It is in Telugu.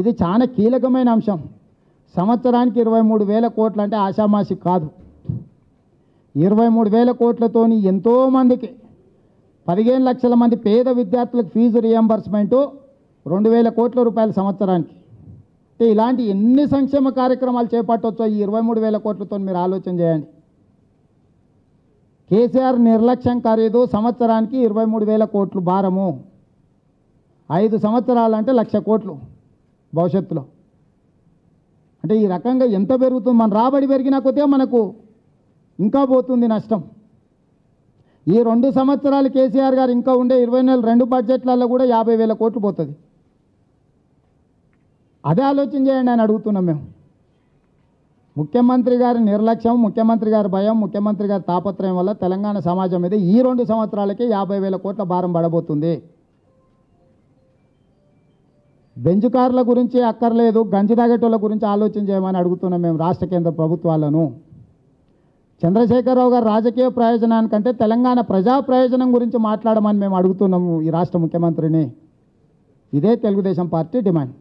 ఇది చాలా కీలకమైన అంశం. సంవత్సరానికి ఇరవై మూడు వేల కోట్లు అంటే ఆషామాషి కాదు. ఇరవై మూడు వేల కోట్లతోని ఎంతోమందికి పదిహేను లక్షల మంది పేద విద్యార్థులకు ఫీజు రియంబర్స్మెంటు రెండు వేల కోట్ల రూపాయల సంవత్సరానికి. అంటే ఇలాంటి ఎన్ని సంక్షేమ కార్యక్రమాలు చేపట్టవచ్చో ఈ ఇరవై మూడు వేల కోట్లతో మీరు ఆలోచన చేయండి. కేసీఆర్ నిర్లక్ష్యం ఖరీదు సంవత్సరానికి ఇరవై మూడు వేల కోట్లు భారము. ఐదు సంవత్సరాలంటే లక్ష కోట్లు. భవిష్యత్తులో. అంటే ఈ రకంగా ఎంత పెరుగుతుంది మన రాబడి పెరిగినా కొద్దిగా మనకు ఇంకా పోతుంది నష్టం. ఈ రెండు సంవత్సరాలు కేసీఆర్ గారు ఇంకా ఉండే ఇరవై నెలలు రెండు బడ్జెట్లలో కూడా యాభై వేల కోట్లు పోతుంది. అదే ఆలోచన చేయండి అని అడుగుతున్నాం మేము. ముఖ్యమంత్రి గారి నిర్లక్ష్యం ముఖ్యమంత్రి గారి భయం ముఖ్యమంత్రి గారి తాపత్రయం వల్ల తెలంగాణ సమాజం మీద ఈ రెండు సంవత్సరాలకే యాభై వేల కోట్ల భారం పడబోతుంది. బెంచ్ గురించి అక్కర్లేదు గంజి తాగేటోళ్ళ గురించి ఆలోచన చేయమని అడుగుతున్నాం మేము రాష్ట్ర కేంద్ర ప్రభుత్వాలను. చంద్రశేఖరరావు గారు రాజకీయ ప్రయోజనానికంటే తెలంగాణ ప్రజా ప్రయోజనం గురించి మాట్లాడమని మేము అడుగుతున్నాము ఈ రాష్ట్ర ముఖ్యమంత్రిని. ఇదే తెలుగుదేశం పార్టీ డిమాండ్.